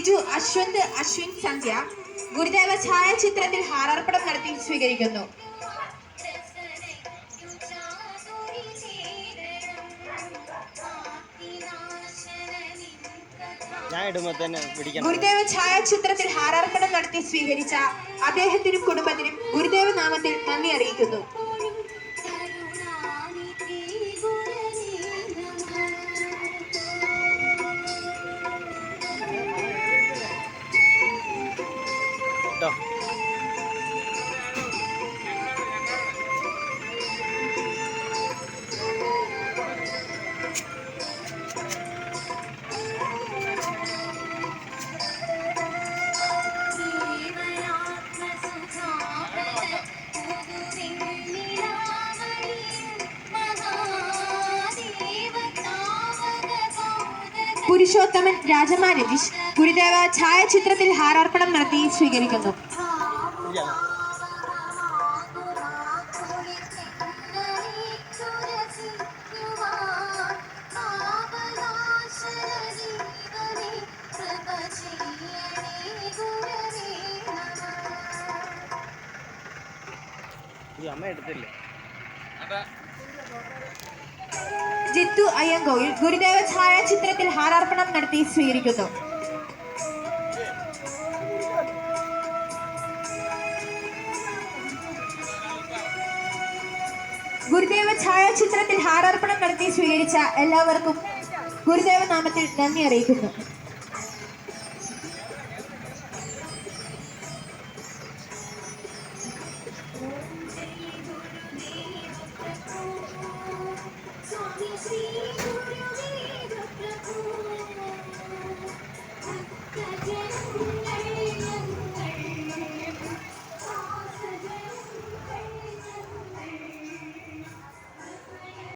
ജിജു അശ്വന്ത് അശ്വിൻ സന്ധ്യ ഗുരുദേവ ഛായാചിത്രത്തിൽ ഹാരാർപ്പണം നടത്തി സ്വീകരിക്കുന്നു. ഗുരുദേവ ഛായാചിത്രത്തിൽ ഹാരാർപ്പണം നടത്തി സ്വീകരിച്ച അദ്ദേഹത്തിനും കുടുംബത്തിനും ഗുരുദേവ നാമത്തിൽ നന്ദി അറിയിക്കുന്നു. ito പുരുഷോത്തമൻ രാജമാ രതീഷ് ഗുരുദേവ ഛായാചിത്രത്തിൽ ഹാരാർപ്പണം നടത്തി സ്വീകരിക്കുന്നു. ഈ അമ്മ എടുത്തില്ലേ ജിത്തു അയ്യങ്കോയിൽ ഗുരുദേവ ഛായാചിത്രത്തിൽ ഹാരാർപ്പണം നടത്തി സ്വീകരിക്കുന്നു. ഗുരുദേവ ഛായാചിത്രത്തിൽ ഹാരാർപ്പണം നടത്തി സ്വീകരിച്ച എല്ലാവർക്കും ഗുരുദേവ നാമത്തിൽ നന്ദി അറിയിക്കുന്നു. Yeah.